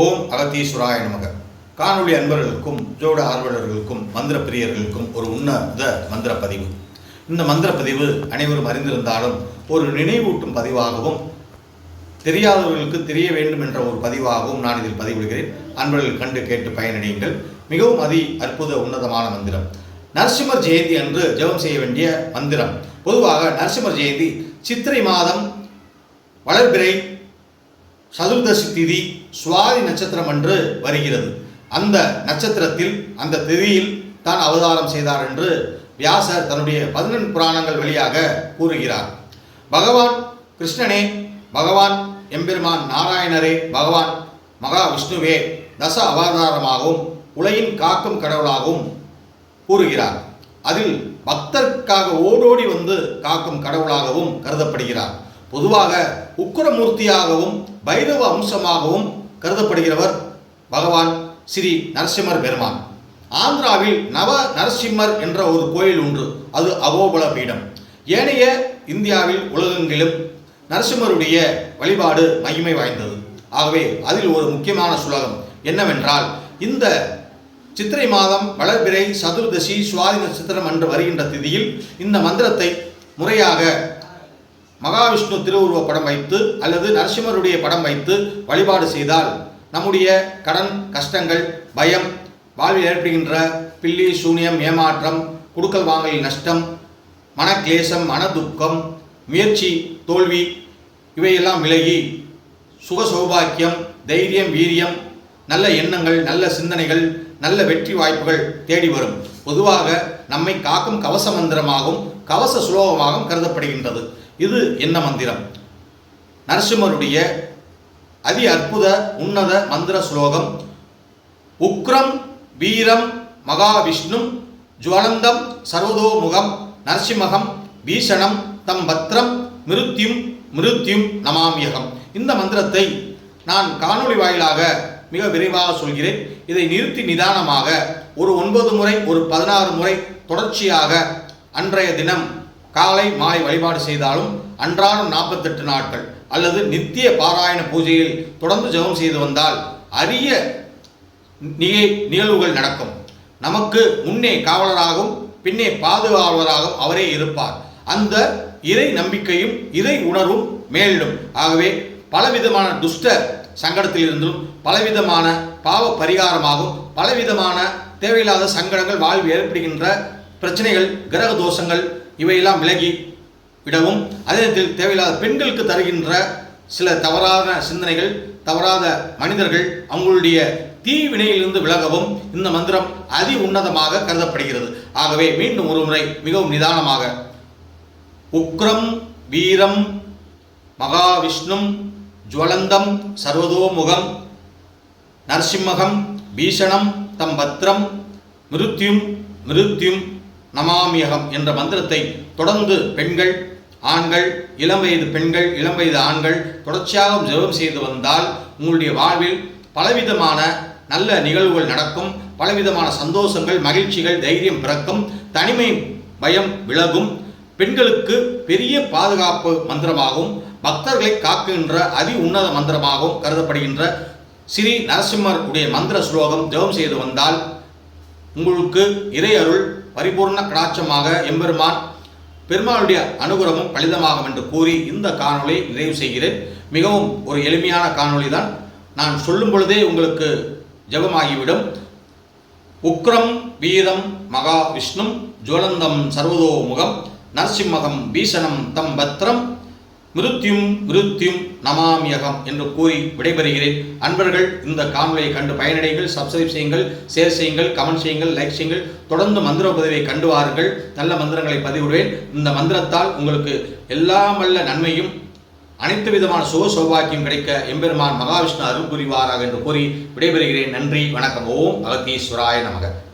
ஓம் அகத்தீஸ்வராய நமக. காணொளி அன்பர்களுக்கும் ஜோட ஆர்வலர்களுக்கும் மந்திர பிரியர்களுக்கும் ஒரு உன்னத மந்திர பதிவு இந்த மந்திர பதிவு அனைவரும் அறிந்திருந்தாலும் ஒரு நினைவூட்டும் பதிவாகவும் தெரியாதவர்களுக்கு தெரிய வேண்டும் என்ற ஒரு பதிவாகவும் நான் இதில் பதிவிடுகிறேன். அன்பர்கள் கண்டு கேட்டு பயனடையுங்கள். மிகவும் அதி அற்புத உன்னதமான மந்திரம். நரசிம்மர் ஜெயந்தி அன்று ஜெபம் செய்ய வேண்டிய மந்திரம். பொதுவாக நரசிம்மர் ஜெயந்தி சித்திரை மாதம் வளர்பிறை சதுர்தசி திதி சுவாதி நட்சத்திரம் என்று வருகிறது. அந்த நட்சத்திரத்தில் அந்த திதியில் தான் அவதாரம் செய்தார் என்று வியாசர் தன்னுடைய பதினெண் புராணங்கள் வழியாக கூறுகிறார். பகவான் கிருஷ்ணனே பகவான் எம்பெருமான் நாராயணரே பகவான் மகாவிஷ்ணுவே தச அவதாரமாகவும் உலகின் காக்கும் கடவுளாகவும் கூறுகிறார். அதில் பக்தருக்காக ஓடோடி வந்து காக்கும் கடவுளாகவும் கருதப்படுகிறார். பொதுவாக உக்கரமூர்த்தியாகவும் பைரவ அம்சமாகவும் கருதப்படுகிறவர் பகவான் ஸ்ரீ நரசிம்மர் பெருமான். ஆந்திராவில் நவ நரசிம்மர் என்ற ஒரு கோயில் உண்டு. அது அகோபல பீடம். ஏனைய இந்தியாவில் உலகெங்கிலும் நரசிம்மருடைய வழிபாடு மகிமை வாய்ந்தது. ஆகவே அதில் ஒரு முக்கியமான சுலகம் என்னவென்றால் இந்த சித்திரை மாதம் வளர்பிறை சதுர்தசி சுவாதி நட்சத்திரம் என்று வருகின்ற திதியில் இந்த மந்திரத்தை முறையாக மகாவிஷ்ணு திருவுருவ படம் வைத்து அல்லது நரசிம்மருடைய படம் வைத்து வழிபாடு செய்தால் நம்முடைய கடன் கஷ்டங்கள் பயம் வாழ்வில் ஏற்படுகின்ற பில்லி சூனியம் ஏமாற்றம் குடுக்கல் வாங்கல் நஷ்டம் மனக்லேசம் மனதுக்கம் முயற்சி தோல்வி இவையெல்லாம் விலகி சுக சௌபாக்கியம் தைரியம் வீரியம் நல்ல எண்ணங்கள் நல்ல சிந்தனைகள் நல்ல வெற்றி வாய்ப்புகள் தேடி வரும். பொதுவாக நம்மை காக்கும் கவச மந்திரமாகவும் கவச சுலோகமாகவும் கருதப்படுகின்றது. இது என்ன மந்திரம்? நரசிம்மருடைய அதி அற்புத உன்னத மந்திர ஸ்லோகம் உக்ரம் வீரம் மகாவிஷ்ணும் ஜுவலந்தம் சர்வதோமுகம் நரசிம்மகம் பீஷணம் தம் பத்ரம் மிருத்யும் மிருத்யும் நமாமியகம். இந்த மந்திரத்தை நான் காணொளி வாயிலாக மிக விரைவாக சொல்கிறேன். இதை நிறுத்தி நிதானமாக ஒரு ஒன்பது முறை ஒரு பதினாறு முறை தொடர்ச்சியாக அன்றைய தினம் காலை மாலை வழிபாடு செய்தாலும் அன்றாடம் நாற்பத்தெட்டு நாட்கள் அல்லது நித்திய பாராயண பூஜையில் தொடர்ந்து ஜெபம் செய்து வந்தால் அரிய நிகழ்வுகள் நடக்கும். நமக்கு முன்னே காவலராகவும் பின்னே பாதுகாவலராகவும் அவரே இருப்பார். அந்த இறை நம்பிக்கையும் இறை உணர்வும் மேலிடும். ஆகவே பலவிதமான துஷ்ட சங்கடத்தில் இருந்தும் பலவிதமான பாவ பரிகாரமாகவும் பலவிதமான தேவையில்லாத சங்கடங்கள் வாழ்வில் ஏற்படுகின்ற பிரச்சனைகள் கிரக தோஷங்கள் இவையெல்லாம் விலகி விடவும் அதே நேரத்தில் தேவையில்லாத பெண்களுக்கு தருகின்ற சில தவறான சிந்தனைகள் தவறாத மனிதர்கள் அவங்களுடைய தீவினையிலிருந்து விலகவும் இந்த மந்திரம் அதி உன்னதமாக கருதப்படுகிறது. ஆகவே மீண்டும் ஒரு முறை மிகவும் நிதானமாக உக்ரம் வீரம் மகாவிஷ்ணும் ஜுவலந்தம் சர்வதோமுகம் நரசிம்மகம் பீஷணம் தம் பத்ரம் மிருத்யும் மிருத்யும் நமாமியகம் என்ற மந்திரத்தை தொடர்ந்து பெண்கள் ஆண்கள் இளம் வயது பெண்கள் இளம் வயது ஆண்கள் தொடர்ச்சியாக ஜெபம் செய்து வந்தால் உங்களுடைய வாழ்வில் பலவிதமான நல்ல நிகழ்வுகள் நடக்கும் பலவிதமான சந்தோஷங்கள் மகிழ்ச்சிகள் தைரியம் பிறக்கும் தனிமை பயம் விலகும் பெண்களுக்கு பெரிய பாதுகாப்பு மந்திரமாகவும் பக்தர்களை காக்குகின்ற அதி உன்னத மந்திரமாகவும் கருதப்படுகின்ற ஸ்ரீ நரசிம்மருடைய மந்திர ஸ்லோகம் ஜெபம் செய்து வந்தால் உங்களுக்கு இறை அருள் பரிபூர்ண கடாட்சமாக எம்பெருமான் பெருமாளுடைய அனுகிரகமும் பலிதமாகும் என்று கூறி இந்த காணொளி நிறைவு செய்கிறேன். மிகவும் ஒரு எளிமையான காணொளி தான் நான் சொல்லும் பொழுதே உங்களுக்கு ஜெபமாகிவிடும். உக்ரம் வீரம் மகா விஷ்ணும் ஜுவலந்தம் சர்வதோ முகம் நரசிம்மகம் பீஷணம் தம் பத்ரம் மிருத்யும் மிருத்யும் நமாமியகம் என்று கூறி விடைபெறுகிறேன். அன்பர்கள் இந்த காணொலியை கண்டு பயனடைங்கள் சப்ஸ்கிரைப் செய்யுங்கள் ஷேர் செய்யுங்கள் கமெண்ட் செய்யுங்கள் லைக் செய்யுங்கள். தொடர்ந்து மந்திர பதிவை கண்டு வாருங்கள். நல்ல மந்திரங்களை பதிவிடுவேன். இந்த மந்திரத்தால் உங்களுக்கு எல்லாம் வல்ல நன்மையும் அனைத்து விதமான சுக சௌபாக்கியம் கிடைக்க எம்பெருமான் மகாவிஷ்ணு அருள் புரிவாராக என்று கூறி விடைபெறுகிறேன். நன்றி வணக்கம். ஓம் அகத்தீஸ்வராய நமக.